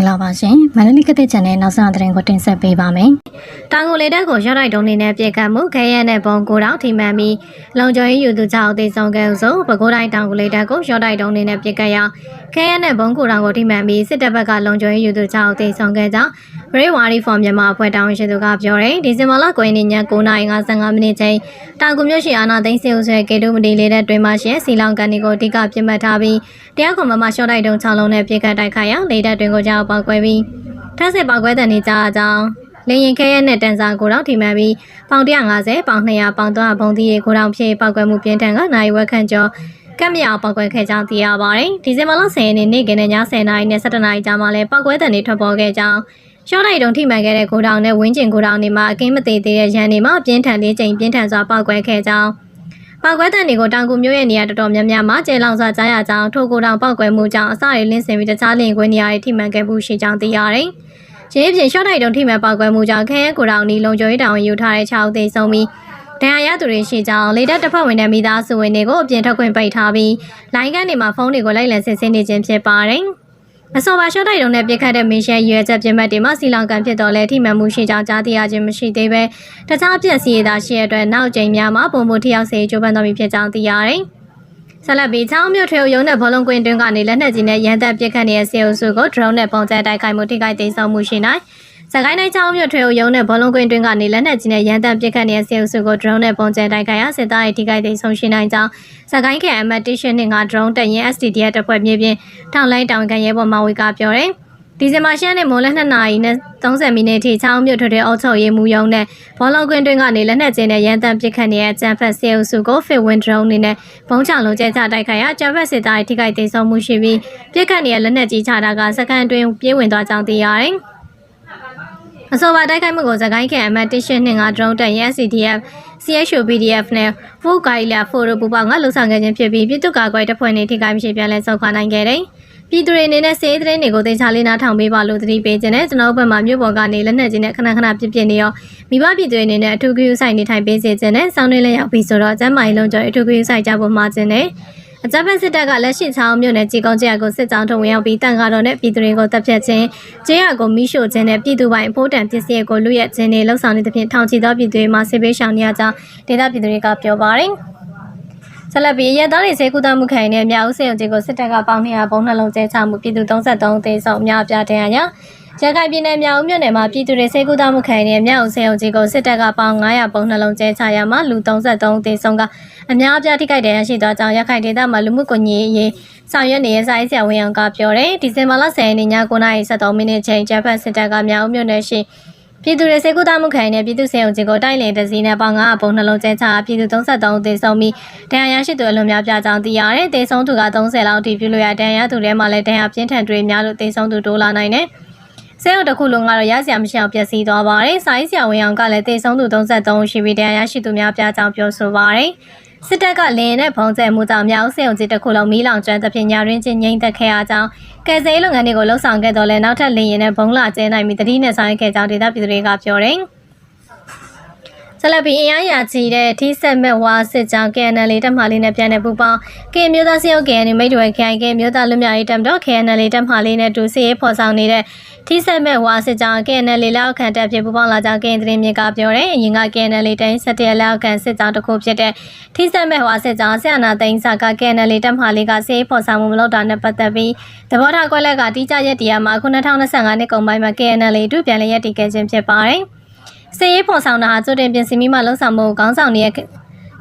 ္ဂလာပါရှင်မန္တလေးကတဲ့ channel နောက်ဆုံးသတင်းကိုတင်ဆက်ပေးပါမယ်တောင်ကိုလေတက်ကိုရောက်တိုက်တုံးနေနဲ့ပြေကတ်မှုခဲရဲနဲ့ပုံကိုတောင်ထိမှန်ပြီးလုံကျော်ရေးယူသူကြောင့်အသေးဆုံးကဲဆိုပဲခူးတိုင်းတောင်ကိုလေတက်ကိုရောက်တိုက်တုံးနေနဲ့ပြေကတ်ရ ခဲရဲနဲ့ပုံကိုတောင်ကိုထိမှန်ပြီးစစ်တပ်ဘက်ကလုံကျော်ရေးယူသူကြောင့်အသေးဆုံးကဲကြောင့်ဘရိဝါရီဖော်မြန်မာအဖွဲ့တောင်ရှိသူကပြောတယ်ဒီဇင်ဘာလ9ရက်နေ့ည9:55မိနစ်ချိန်တောင်ကိုမြို့ရှိအာနာသိန်းစေဦးဆွဲကေတုမတီလေးတဲ့တွင်မှရှင်စီလောင်ကန်ဒီကိုအဓိကပြစ်မှတ်ထားပြီးတရားခွန်မမရှော့တိုက်တုံး6လုံးနဲ့ပြေကတ်တိုက်ခိုက်ရလေးတဲ့တွင်ကိုကြောက်ပေါက်ကွဲပြီးထပ်စစ်ပေါက်ကွဲတဲ့နေကြအကြောင်းလေရင်ခဲရဲနဲ့တန်စာကိုတော့ထိမှန်ပြီးပေါင်150ပေါင်200ပေါင်300ဘုံသီးရေကိုတောင်ဖြည့်ပောက်ကွဲမှုပြင်းထန်ကနိုင်ဝက်ခန့်ကျော် ကပ်မြောက်ပောက်ကွဲခဲ့ကြောင်းသိရပါတယ်။ဒီဇင်ဘာလ10ရက်နေ့နေ့ကနေ့ည10:00နာရီနဲ့17:00နာရီကြားမှာလည်းပောက်ကွဲတဲ့နေထွက်ပေါ်ခဲ့ကြောင်းရှော့တိုက်တုံထိမှန်ခဲ့တဲ့ကိုတောင်နဲ့ဝင်းကျင်ကိုတောင်နေမှာအကင်းမသေးသေးတဲ့ရန်နေမှာပြင်းထန်လေးချိန်ပြင်းထန်စွာပောက်ကွဲခဲ့ကြောင်းပောက်ကွဲတဲ့နေကိုတောင်ကူမျိုးရဲ့နေရာတော်တော်များများမှာကျဲလောင်စွာကြားရကြောင်းထိုကိုတောင်ပောက်ကွဲမှုကြောင့်အစရလင်းစင်ပြီးတခြားလင်ကွင်းနေရာတွေထိမှန်ခဲ့မှုရှိကြောင်းသိရတယ်။ရင်းပြင်ရှော့တိုက်တုံထိမှန်ပောက်ကွဲမှုကြောင့်ခဲရဲကိုတောင်နီလုံကျော်ရေးတောင်ယူထားတဲ့6ဦးသေဆုံးပြီး ဒဏ်ရာရသူတွေရှိကြောင်းလေတပ်တပ်ဖွဲ့ဝင်တဲ့မိသားစုဝင်တွေကိုအပြင်ထုတ်ခွင့်ပိတ်ထားပြီးလိုင်းကနေမှာဖုန်းတွေကိုလိုက်လံစစ်ဆေးနေခြင်းဖြစ်ပါတယ်။အဆိုပါရှော့တိုက်တုံနဲ့ပြစ်ခတ်တဲ့မင်းရှဲရွယ်ချက်ပြစ်မှတ်တွေမှာစီလောင်ကန်ဖြစ်တော်လဲထိမှန်မှုရှိကြောင်းကြားသိရခြင်းမရှိသေးပဲတခြားပြက်စီရတာရှိရတဲ့အတွက်နောက်ကျိန်များမှာပုံမှုထရောက်စေကြိုးပမ်းတော်မူဖြစ်ကြောင်းသိရတယ်။ဆက်လက်ပြီးချောင်းမြို့ထွေရုံနဲ့ဘောလုံးကွင်းတွင်းကနေလက်နက်ကြီးနဲ့ရန်တပ်ပစ်ခတ်နေတဲ့စေအုပ်စုကို drone နဲ့ပုံကျဲတိုက်ခိုက်မှုထိခိုက်သိမ်းဆုံးမှုရှိနိုင်။ စကိုင်းတိုင်းချောင်းမြို့ထွေရုံနဲ့ဘောလုံးကွင်းတွင်းကနေလက်နက်ကြီးနဲ့ရန်တပ်ပစ်ခတ်နေတဲ့စေအုပ်စုကို drone နဲ့ပုံကျဲတိုက်ခိုက်ရစစ်သားရဲ့ထိခိုက်သိမ်းဆုံးရှိနိုင်ကြောင်းစကိုင်းခရိုင်အမတ်တရှင်းနှင့်က drone တက်ရင် SDDF တပ်ဖွဲ့မြေပြင်ထောင်လိုင်းတောင်ကန်ရဲဘော်မဝေကပြောတယ်။ဒီဇင်ဘာ10ရက်နေ့မိုးလယ်2နာရီနဲ့30မိနစ်ထိချောင်းမြို့ထွေထွေအုပ်ချုပ်ရေးမှူးရုံးနဲ့ဘောလုံးကွင်းတွင်းကနေလက်နက်ကျင်းနဲ့ရန်တမ်းပစ်ခတ်နေတဲ့အကြံဖက်စေအုပ်စုကို fit wind drone အနေနဲ့ဘုံချလုံးကျဲချတိုက်ခိုက်ရအကြံဖက်စစ်သားရဲ့ထိခိုက်သိမ်းဆုံးမှုရှိပြီးပစ်ခတ်နေတဲ့လက်နက်ကြီးချတာကစကန်အတွင်းပြေးဝင်သွားကြောင်းသိရတယ်။ အဆိုပါတိုက်ခိုက်မှုကိုစကိုင်းခရိုင်အမတ်တရှင်းနှင့်က drone တက်ရင် CDF CHO PDF နဲ့ Full Guide ဖိုရိုပူပေါင်းကလှုပ်ဆောင်ခဲ့ခြင်းဖြစ်ပြီးပြည်သူ့ကာကွယ်တပ်ဖွဲ့နေထိခိုက်မရှိပြန်လဲဆုတ်ခွာနိုင်ခဲ့တယ်။ပြည်သူတွေအနေနဲ့စေးသတင်းတွေကိုသိချလေးနားထောင်ပေးပါလို့သတိပေးခြင်းနဲ့ကျွန်တော်တို့ဘက်မှမြို့ပေါ်ကနေလက်နက်ကြီးနဲ့ခဏခဏပြစ်ပြစ်နေရောမိဘပြည်သူတွေအနေနဲ့အထူးဂရုစိုက်နေထိုင်ပေးစေခြင်းနဲ့စောင်းနေလက်ရောက်ပြီးဆိုတော့ကျမ်းမာရေးလုံးကျော်အထူးဂရုစိုက်ကြဖို့မှာခြင်းနဲ့ အကြမ်းဖက်စစ်တပ်ကလက်ရှိချောင်းမြို့နယ်ကြီးကုန်းကျရကိုစစ်ကြောင်းထုံဝင်ရောက်ပြီးတန်ကားတော်နဲ့ပြည်သူတွေကိုတပ်ဖြတ်ခြင်းကျရကိုမိရှို့ခြင်းနဲ့ပြည်သူပိုင်အဖို့တန်ပစ္စည်းကိုလူရက်ခြင်းတွေလှုပ်ဆောင်နေသဖြင့်ထောင်ချီသောပြည်သူတွေမှဆေးပေးရှောင်နေရကြောင်းဒေသပြည်သူတွေကပြောပါတယ်။ဆက်လက်ပြီးရသားတွေစေကူတမှုခိုင်တဲ့မြောက်ဦးစေုံကြီးကိုစစ်တပ်ကပေါင်း200ဘုံနှလုံးကျဲချမှုပြည်သူ33ဦးသေဆုံးအများအပြားတဲ့ရရ ရခိုင်ပြည်နယ်မြောက်ဦးမြို့နယ်မှာပြည်သူတွေစေကူတမှုခိုင်တဲ့မြောက်ဦးစေုံကြီးကိုစစ်တပ်ကပေါင်း900ဘုံနှလုံးကျဲချရမှာလူ33ဦးသေဆုံးကအများအပြားထိခိုက်တဲ့ရရှိသောကြောင့်ရခိုင်ဒေသမှာလူမှုကွန်ရက်ရေးဆောင်ရွက်နေတဲ့စာရေးဆရာဝန်အောင်ကပြောတယ်ဒီဇင်ဘာလ10ရက်နေ့ည9:73မိနစ်ချိန်ဂျပန်စစ်တပ်ကမြောက်ဦးမြို့နယ်ရှိပြည်သူတွေစေကူတာမှုခိုင်တဲ့ပြည်သူ့စေုံကြီးကိုတိုက်လင်တစည်းနဲ့ပေါင်း900ပုံနှလုံးကျဲချပြည်သူ33ဦးသေဆုံးပြီးဒဏ်ရာရရှိသူအလွန်များပြားကြောင်းသိရတယ်။သေဆုံးသူက30လောက်အထိပြုလို့ရဒဏ်ရာသူတွေမှလည်းဒဏ်ရာပြင်းထန်တွေများလို့သေဆုံးသူတိုးလာနိုင်တယ်။ စေုံတစ်ခုလုံးကတော့ရစရာမရှိအောင်ပျက်စီးသွားပါတယ်။စာရေးဆရာဝန်အောင်ကလည်းသေဆုံးသူ33ဦးရှိပြီးဒဏ်ရာရရှိသူများပြားကြောင်းပြောဆိုပါတယ်။စစ်တပ်ကလင်းနဲ့ဖုံးကျဲမှုကြောင့်မြောက်စေုံကြီးတစ်ခုလုံးမီးလောင်ကျွမ်းသဖြင့်ညာရင်းချင်းငိမ့်သက်ခဲ့ရကြောင်းကယ်ဆယ်ရေးလုပ်ငန်းတွေကိုလှုပ်ဆောင်ခဲ့တော့လဲနောက်ထပ်လင်းရင်နဲ့ဘုံလာကျဲနိုင်ပြီးတတိနဲ့ဆောင်ရွက်ခဲ့ကြောင်းဒေသပြည်သူတွေကပြောတယ်။ ဆက်လက်ပြီးအင်အားရချီတဲ့ထိဆက်မဲ့ဝါစစ်ကြောင်း KNL တပ်မှလေးနဲ့ပြန်တဲ့ပူပေါင်း K မျိုးသားစရုပ် KN မိတ်တွေ KIK မျိုးသားလူမျိုးရေးတပ်တော် KNL တပ်မှလေးနဲ့တူစီရေးဖော်ဆောင်နေတဲ့ထိဆက်မဲ့ဝါစစ်ကြောင်း KNL လောက်ခံတပ်ဖြစ်ပူပေါင်းလာကြောင်း KN သတင်းမြစ်ကပြောတယ်။အရင်က KNL တိုင်း17လောက်ခံစစ်ကြောင်းတစ်ခုဖြစ်တဲ့ထိဆက်မဲ့ဝါစစ်ကြောင်းဆရာနာသိန်းစာက KNL တပ်မှလေးကစီရေးဖော်ဆောင်မှုမလုပ်တာနဲ့ပတ်သက်ပြီးသဘောထားကွက်လက်ကတိကျရက်တရားမှာခု2025နှစ်ကုန်ပိုင်းမှာ KNL တို့ပြန်လည်ရည်တည်ခဲ့ခြင်းဖြစ်ပါတယ်။ စည်ရေးဖော်ဆောင်တာဟာကြိုတင်ပြင်ဆင်ပြီးမှလှုပ်ဆောင်မှုကိုခေါင်းဆောင်နေတဲ့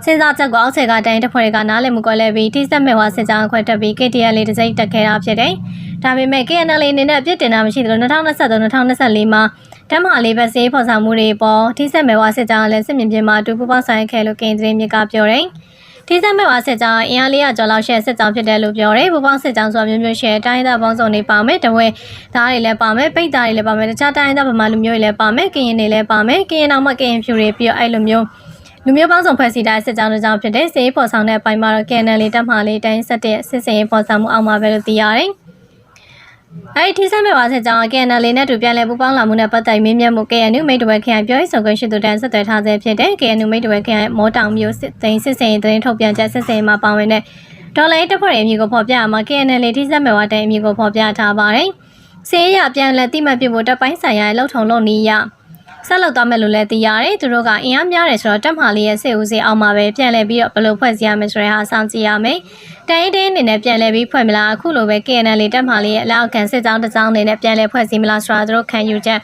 စဉ်းစားချက်ကိုအောက်ခြေကတိုင်းတပ်ဖွဲ့တွေကနားလည်မှုကွဲလဲပြီးတိစက်မဲ့ဝါစစ်ကြောင်းအခွဲတက်ပြီး KTL လေးတစ်စိမ့်တက်ခဲ့တာဖြစ်တယ်။ဒါပေမဲ့ KNL အနေနဲ့အပြစ်တင်တာမရှိသလို2023-2024မှာတမဟာလေးပဲစည်ရေးဖော်ဆောင်မှုတွေပေါ်တိစက်မဲ့ဝါစစ်ကြောင်းလည်းစစ်မြင်ပြင်မှာအတူပူးပေါင်းဆောင်ရွက်ခဲ့လို့ကင်သတင်းမြစ်ကပြောတယ်။ ထိစက်မဲ့ဝါစစ်ကြောင်းအင်အား400ကျော်လောက်ရှယ်စစ်ကြောင်းဖြစ်တယ်လို့ပြောတယ်။ပူပေါင်းစစ်ကြောင်းဆိုမျိုးမျိုးရှယ်တိုင်းသားပေါင်းစုံတွေပါမယ်။တဝဲသားတွေလည်းပါမယ်။ပိတ်သားတွေလည်းပါမယ်။တခြားတိုင်းသားဗမာလူမျိုးတွေလည်းပါမယ်။ကရင်တွေလည်းပါမယ်။ကရင်အောင်မှကရင်ဖြူတွေပြီးတော့အဲ့လိုမျိုးလူမျိုးပေါင်းစုံဖွဲ့စည်းတဲ့စစ်ကြောင်းတစ်ကြောင်းဖြစ်တဲ့စေးဖော်ဆောင်တဲ့အပိုင်းမှာတော့ KNL လေးတက်မှလေးတိုင်းဆက်တဲ့စစ်စင်ရေးဖော်ဆောင်မှုအောက်မှာပဲလို့သိရတယ်။ အဲဒီထိစမ်းမဲ့ပါဆက်ကြောင်း KNL နဲ့တူပြန်လည်ပူးပေါင်းလာမှုနဲ့ပတ်သက်မင်းမြတ်မှု KNU မိတ်တဝဲခရိုင်ပြောရေးဆိုခွင့်ရှိသူတန်းဆက်သွယ်ထားဆဲဖြစ်တဲ့ KNU မိတ်တဝဲခရိုင်မောတောင်မျိုးစစ်သိန်းစစ်စင်ရေးသတင်းထုတ်ပြန်ချက်စစ်စင်ရေးမှာပါဝင်တဲ့ဒေါ်လာတပ်ဖွဲ့ရဲ့အမည်ကိုဖော်ပြရမှာ KNL ထိစမ်းမဲ့ဝါတိုင်းအမည်ကိုဖော်ပြထားပါတယ်။စေရပြန်လက်တိမှတ်ပြဖို့တပ်ပိုင်းဆိုင်ရာလှုပ်ထုံလုပ်နေရ ဆက်လုပ်သွားမယ်လို့လည်းသိရတယ်သူတို့ကအင်အားများတယ်ဆိုတော့တပ်မဟာလေးရဲ့စစ်ဦးစီးအောင်မှာပဲပြန်လဲပြီးတော့ဘယ်လိုဖွဲ့စည်းရမလဲဆိုတဲ့ဟာစောင့်ကြည့်ရမယ်တရင်တင်းအနေနဲ့ပြန်လဲပြီးဖွဲ့မလားအခုလိုပဲ KNL လေးတပ်မဟာလေးရဲ့အလောက်ခံစစ်ကြောင်းတစ်ကြောင်းအနေနဲ့ပြန်လဲဖွဲ့စည်းမလားဆိုတာသူတို့ခံယူချက်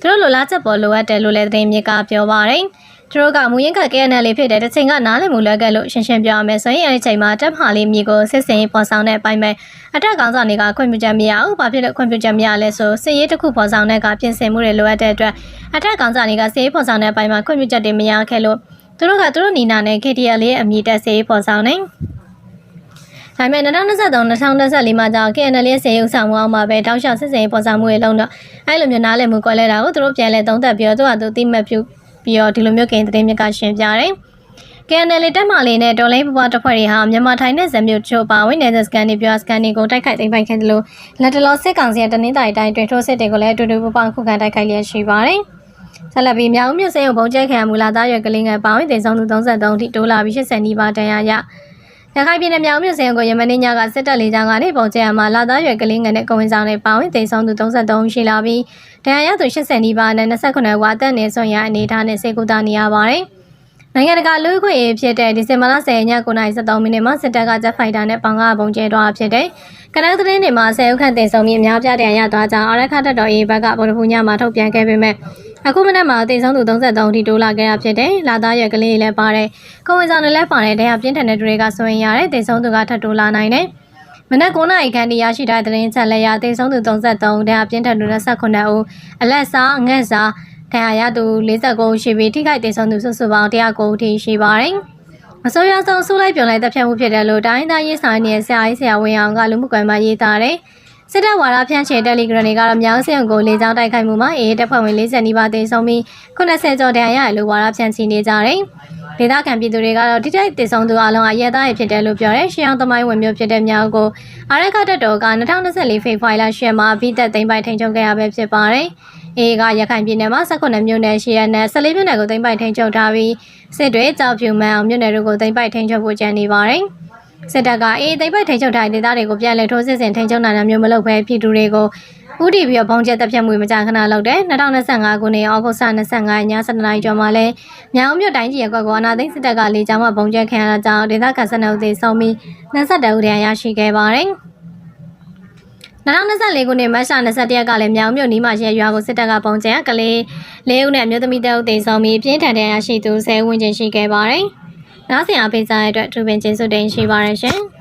သူတို့လိုလားချက်ပေါ်လိုအပ်တယ်လို့လည်းသတင်းမြစ်ကပြောပါတယ် သူတို့ကမူရင်းက KNL လေးဖြစ်တဲ့တစ်ချိန်ကနားလည်မှုလွယ်ကဲလို့ရှင်းရှင်းပြောရမယ်ဆိုရင်အဲဒီချိန်မှာတပ်မဟာလေးမြေကိုစစ်စင်ရေးပေါ်ဆောင်တဲ့အပိုင်းပဲအထက်ကောင်ဆောင်တွေကခွင့်ပြုချက်မရဘူး။ဘာဖြစ်လို့ခွင့်ပြုချက်မရလဲဆိုစစ်ရေးတစ်ခုပေါ်ဆောင်တဲ့ကပြင်ဆင်မှုတွေလိုအပ်တဲ့အတွက်အထက်ကောင်ဆောင်တွေကစစ်ရေးပေါ်ဆောင်တဲ့အပိုင်းမှာခွင့်ပြုချက်တွေမရခဲ့လို့သူတို့ကသူတို့နီနာနဲ့ KTL လေးအမည်တက်စစ်ရေးပေါ်ဆောင်နေ။ဒါပေမဲ့2023-2024မှာကြောင့် KNL ရဲ့စေရုပ်ဆောင်မှုအောင်မှာပဲတောက်လျှောက်စစ်စင်ရေးပေါ်ဆောင်မှုတွေလုံးတော့အဲ့လိုမျိုးနားလည်မှုကွဲလဲတာကိုသူတို့ပြန်လဲသုံးသပ်ပြီးတော့သူကသူတိမှတ်ပြု ပြီးတော့ဒီလိုမျိုးကိန်းသတင်းမြစ်ကရှင်းပြတယ်။ KNL တက်မှလေးနဲ့ဒေါ်လေးဘဘတစ်ဖွဲ့တွေဟာမြန်မာထိုင်းနဲ့ဇမ်မြို့ချို့ပါဝင်နေတဲ့စကန်တွေပြောစကန်တွေကိုတိုက်ခိုက်သိမ်းပိုက်ခဲ့တယ်လို့လက်တလောစစ်ကောင်စီရဲ့တနင်္သာရီတိုင်းတွင်ထိုးစစ်တွေကိုလည်းအတူတူပပခုခံတိုက်ခိုက်လျက်ရှိပါတယ်။ဆက်လက်ပြီးမြောက်ဦးမြို့စဲရုံပုံကျဲခံမူလာသားရွယ်ကလေးငယ်ပါဝင်တင်ဆောင်သူ33အထိတိုးလာပြီး80နီးပါးတန်ရာရ ရခိုင်ပြည်နယ်မြောက်ဦးမြို့စဲရုံကိုယမနေ့ညကစစ်တပ်လေးချောင်းကနေပုံကျဲရမှာလာသားရွယ်ကလေးငယ်နဲ့ကိုဝင်ဆောင်နဲ့ပါဝင်တင်ဆောင်သူ33ရှိလာပြီးတန်ရာရသူ80နီးပါးနဲ့29ဝါတက်နေဆွန်ရအနေထားနဲ့စေကူတာနေရပါတယ်။ နိုင်ငံတကာလူ့အခွင့်အရေးဖြစ်တဲ့ဒီဇင်ဘာလ10ရက်ည9:73မိနစ်မှာစစ်တပ်ကဂျက်ဖိုက်တာနဲ့ပေါင်ကားပုံကျဲသွားဖြစ်တဲ့ကနက်သတင်းတွေမှာဆယ်ဦးခန့်တင်ဆောင်ပြီးအများပြတဲ့ရသွားကြောင်းအရခတ်တပ်တော်ရေးဘက်ကဗုဒ္ဓဖူးညမှာထုတ်ပြန်ခဲ့ပေမဲ့အခုမနက်မှာတင်ဆောင်သူ33အထိတိုးလာခဲ့တာဖြစ်တယ်။လာသားရွက်ကလေးတွေလည်းပါတယ်။ကိုဝင်ဆောင်တွေလည်းပါတယ်။တရားပြင်းထန်တဲ့တွေကဆိုရင်ရတယ်တင်ဆောင်သူကထပ်တိုးလာနိုင်တယ်။မနက်9နာရီခန့်တရားရှိတဲ့သတင်းချက်လက်ရတင်ဆုံးသူ33တရားပြင်းထန်သူ29ဦးအလက်စားအငက်စား ဒဏ်ရာရသူ49ရှိပြီးထိခိုက်ဒေဆုံးသူစုစုပေါင်း109ဦးထိရှိပါတယ်။အစိုးရဆောင်ဆူလိုက်ပြောင်းလိုက်တပ်ဖြတ်မှုဖြစ်တယ်လို့တိုင်းသားရေးဆိုင်နေတဲ့ဆရာကြီးဆရာဝန်အောင်ကလူမှုကွန်ရက်မှာရေးသားတယ်။စစ်တပ်ဝါဒဖြန့်ချေတယ်လီဂရမ်တွေကတော့မြောင်းစရုံကိုလေကြောင်းတိုက်ခိုက်မှုမှာအေးတပ်ဖွဲ့ဝင်40နီးပါးသေဆုံးပြီး80ကျော်ဒဏ်ရာရလို့ဝါဒဖြန့်ချီနေကြတယ်။ဒေသခံပြည်သူတွေကတော့တိတိသေဆုံးသူအလုံးအရဲသားရဖြစ်တယ်လို့ပြောတယ်။ရှီအောင်သမိုင်းဝင်မျိုးဖြစ်တဲ့မြောင်းကိုအာရခတက်တော်က2024ဖေဖော်ဝါရီလ10မှာပြီးသက်သိမ်းပိုက်ထိန်ချုပ်ခဲ့ရပဲဖြစ်ပါတယ်။ AA ကရခိုင်ပြည်နယ်မှာ18မြို့နယ်ရှိရတဲ့14မြို့နယ်ကိုသိမ်းပိုက်ထိန်ချုပ်ထားပြီးစစ်တွေကြောက်ဖြူမှန်အောင်မြို့နယ်တို့ကိုသိမ်းပိုက်ထိန်ချုပ်ဖို့ကြံနေပါတယ်။စစ်တပ်က AA သိမ်းပိုက်ထိန်ချုပ်ထားတဲ့ဒေသတွေကိုပြန်လည်ထိုးစစ်ဆင်ထိန်ချုပ်နိုင်တာမျိုးမလုပ်ဘဲပြည်သူတွေကိုဥတီပြီးတော့ဘုံကျက်တပ်ဖြတ်မှုမကြာခဏလုပ်တယ်2025ခုနှစ်ဩဂုတ်လ25ရက်ည7:00နာရီကျော်မှာလဲမြောင်မြို့တိုင်းကြီးရဲ့ကွက်ကောအနာသိန်းစစ်တပ်ကလေကြောင်းမှဘုံကျက်ခံရတာကြောင့်ဒေသခံစနအုပ်သေးဆုံးပြီး22ဦးတန်းရရှိခဲ့ပါတယ်။ 2024ခုနှစ်မတ်လ21ရက်ကလည်းမြောင်မြို့နီးမှာရဲရွာကိုစစ်တပ်ကပုံကျဲကလေးလေးဦးနဲ့အမျိုးသမီးတအုပ်သေဆုံးပြီးပြင်းထန်တဲ့ရရှိသူ10ဦးဝန်းကျင်ရှိခဲ့ပါတယ်။နောက်ဆင်အားပေးစားတဲ့အတွက်ထူပင်ကျေးဇူးတင်ရှိပါတယ်ရှင်။